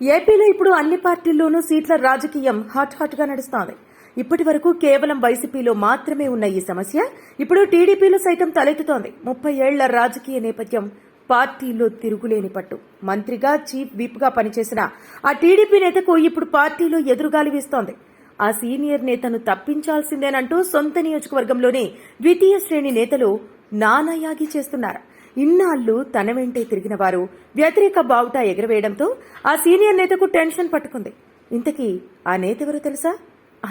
ఏపీలో ఇప్పుడు అన్ని పార్టీల్లోనూ సీట్ల రాజకీయం హాట్ హాట్గా నడుస్తోంది. ఇప్పటి వరకు కేవలం వైసీపీలో మాత్రమే ఉన్న ఈ సమస్య ఇప్పుడు టీడీపీలో సైతం తలెత్తుతోంది. ముప్పై ఏళ్ళ రాజకీయ నేపథ్యం పార్టీలో తిరుగులేని పట్టు. మంత్రిగా చీఫ్ విప్గా పనిచేసిన ఆ టీడీపీ నేతకు ఇప్పుడు పార్టీలో ఎదురుగాలి వీస్తోంది. ఆ సీనియర్ నేతను తప్పించాల్సిందేనంటూ సొంత నియోజకవర్గంలోని ద్వితీయ శ్రేణి నేతలు నానాయాగి చేస్తున్నారు. ఇన్నాళ్ళు తన వెంటే తిరిగిన వారు వ్యతిరేక బావుట ఎగరవేయడంతో ఆ సీనియర్ నేతకు టెన్షన్ పట్టుకుంది. ఇంతకీ ఆ నేత ఎవరో తెలుసా?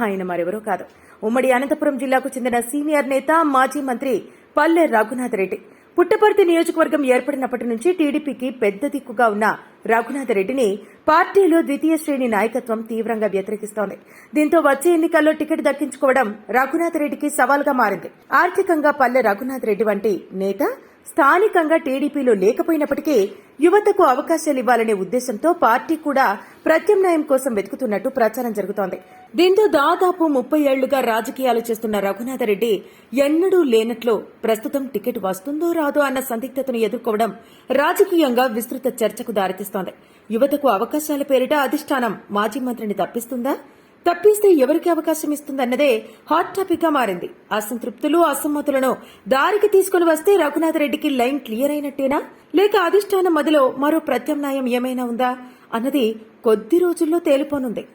ఆయన మరెవరో కాదు. ఉమ్మడి అనంతపురం జిల్లాకు చెందిన సీనియర్ నేత మాజీ మంత్రి పల్లె రఘునాథ్ రెడ్డి. పుట్టపర్తి నియోజకవర్గం ఏర్పడినప్పటి నుంచి టీడీపీకి పెద్ద దిక్కుగా ఉన్న రఘునాథ్ రెడ్డిని పార్టీలో ద్వితీయ శ్రేణి నాయకత్వం తీవ్రంగా వ్యతిరేకిస్తోంది. దీంతో వచ్చే ఎన్నికల్లో టికెట్ దక్కించుకోవడం రఘునాథ్ రెడ్డికి సవాల్గా మారింది. ఆర్థికంగా పల్లె రఘునాథ్ రెడ్డి వంటి నేత స్థానికంగా టీడీపీలో లేకపోయినప్పటికీ యువతకు అవకాశాలు ఇవ్వాలనే ఉద్దేశంతో పార్టీ కూడా ప్రత్యామ్నాయం కోసం వెతుకుతున్నట్టు ప్రచారం జరుగుతోంది. దీంతో దాదాపు ముప్పై ఏళ్ళుగా రాజకీయాలు చేస్తున్న రఘునాథరెడ్డి ఎన్నడూ లేనట్లు ప్రస్తుతం టికెట్ వస్తుందో రాదో అన్న సందిగ్ధతను ఎదుర్కోవడం రాజకీయంగా విస్తృత చర్చకు దారితీస్తోంది. యువతకు అవకాశాల పేరిట అధిష్టానం మాజీ మంత్రిని తప్పిస్తుందా? తప్పిస్తే ఎవరికి అవకాశం ఇస్తుందన్నదే హాట్ టాపిక్గా మారింది. అసంతృప్తులు అసమ్మతులను దారికి తీసుకుని వస్తే రఘునాథ్ రెడ్డికి లైన్ క్లియర్ అయినట్టేనా? లేక అధిష్టానం మదిలో మరో ప్రత్యామ్నాయం ఏమైనా ఉందా? అన్నది కొద్ది రోజుల్లో తేలిపోనుంది.